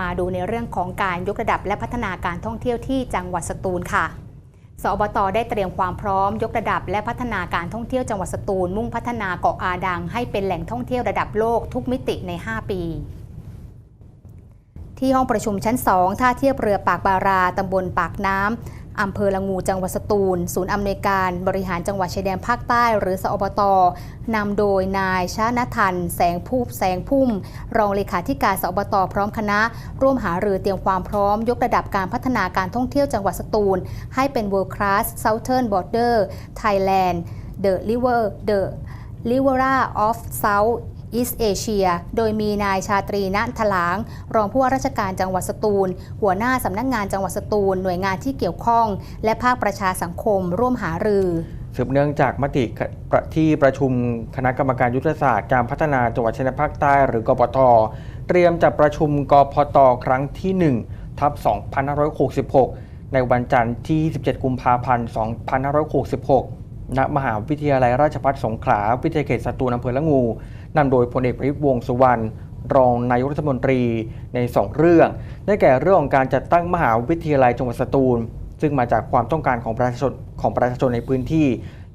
มาดูในเรื่องของการยกระดับและพัฒนาการท่องเที่ยวที่จังหวัดสตูลค่ะสอบตได้เตรียมความพร้อม ยกระดับและพัฒนาการท่องเที่ยวจังหวัดสตูล มุ่งพัฒนาเกาะอาดัง ให้เป็นแหล่งท่องเที่ยวระดับโลกทุกมิติใน 5 ปี ที่ห้องประชุมชั้น 2 ท่าเทียบเรือปากบาราตำบลปากน้ำ อำเภอละงูจังหวัดสตูล ศูนย์อำนวยการบริหารจังหวัดชายแดนภาคใต้ หรือสอบตนำโดยนายชานทัน แสงผู้แสงพุ่ม รองเลขาธิการสอบตพร้อมคณะ ร่วมหารือเตรียมความพร้อม ยกระดับการพัฒนาการท่องเที่ยวจังหวัดสตูล ให้เป็น World Class Southern Border Thailand The River The Rivera of South East Asia โดยมีนายชาตรีณถลาง รองผู้ว่าราชการจังหวัดสตูล หัวหน้าสำนักงานจังหวัดสตูล หน่วยงานที่เกี่ยวข้อง และภาคประชาสังคมร่วมหารือสืบเนื่องจากมติที่ประชุมคณะกรรมการยุทธศาสตร์การพัฒนาจังหวัดชายแดนภาคใต้หรือกปทเตรียมจัดประชุมกพตครั้งที่ 1 ทับ 2566 ในวันจันทร์ที่ 17 กุมภาพันธ์ 2566 ณ มหาวิทยาลัยราชภัฏสงขลา วิทยาเขตสตูลอำเภอละงู นำโดยพลเอกประยุทธ์วงสุวรรณรองนายกรัฐมนตรีใน 2 เรื่อง ได้แก่เรื่องของการจัดตั้งมหาวิทยาลัยจังหวัดสตูล ซึ่งมาจากความต้องการของประชาชนของประชาชนในพื้นที่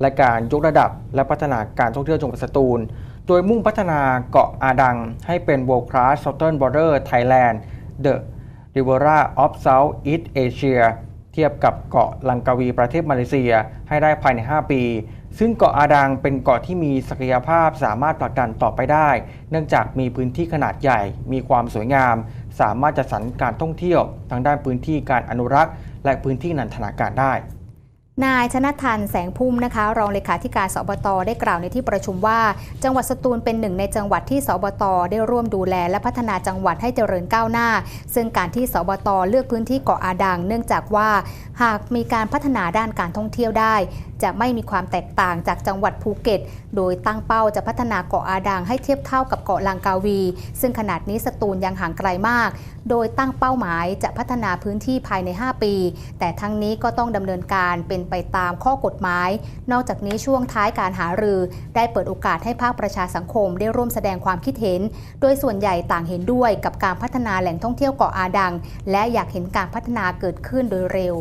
และการยกระดับและพัฒนาการท่องเที่ยวจังหวัดสตูล โดยมุ่งพัฒนาเกาะอาดัง ให้เป็น World Class Southern Border Thailand The Rivera of South East Asia เทียบกับเกาะลังกาวีประเทศมาเลเซียให้ได้ภายใน 5 ปี ซึ่งเกาะอาดังเป็นเกาะที่มีศักยภาพสามารถผลักดันต่อไปได้ เนื่องจากมีพื้นที่ขนาดใหญ่ มีความสวยงาม สามารถจัดสรรการท่องเที่ยวทางด้านพื้นที่การอนุรักษ์ และพื้นที่นันทนาการได้นายชนะทันแสงพุ่มนะคะ รองเลขาธิการสบตได้กล่าวในที่ประชุมว่า จังหวัดสตูลเป็นหนึ่งในจังหวัดที่สบตได้ร่วมดูแลและพัฒนาจังหวัดให้เจริญก้าวหน้า ซึ่งการที่สบตเลือกพื้นที่เกาะอาดัง เนื่องจากว่า หากมีการพัฒนาด้านการท่องเที่ยวได้จะไม่มีความแตกต่างจากจังหวัดภูเก็ต โดยตั้งเป้าจะพัฒนาเกาะอาดังให้เทียบเท่ากับเกาะลังกาวี ซึ่งขนาดนี้สตูลยังห่างไกลมาก โดยตั้งเป้าหมายจะพัฒนาพื้นที่ภายใน 5 ปี แต่ทั้งนี้ก็ต้องดำเนินการเป็นไปตามข้อกฎหมาย นอกจากนี้ช่วงท้ายการหารือ ได้เปิดโอกาสให้ภาคประชาสังคมได้ร่วมแสดงความคิดเห็น โดยส่วนใหญ่ต่างเห็นด้วยกับการพัฒนาแหล่งท่องเที่ยวเกาะอาดัง และอยากเห็นการพัฒนาเกิดขึ้นโดยเร็ว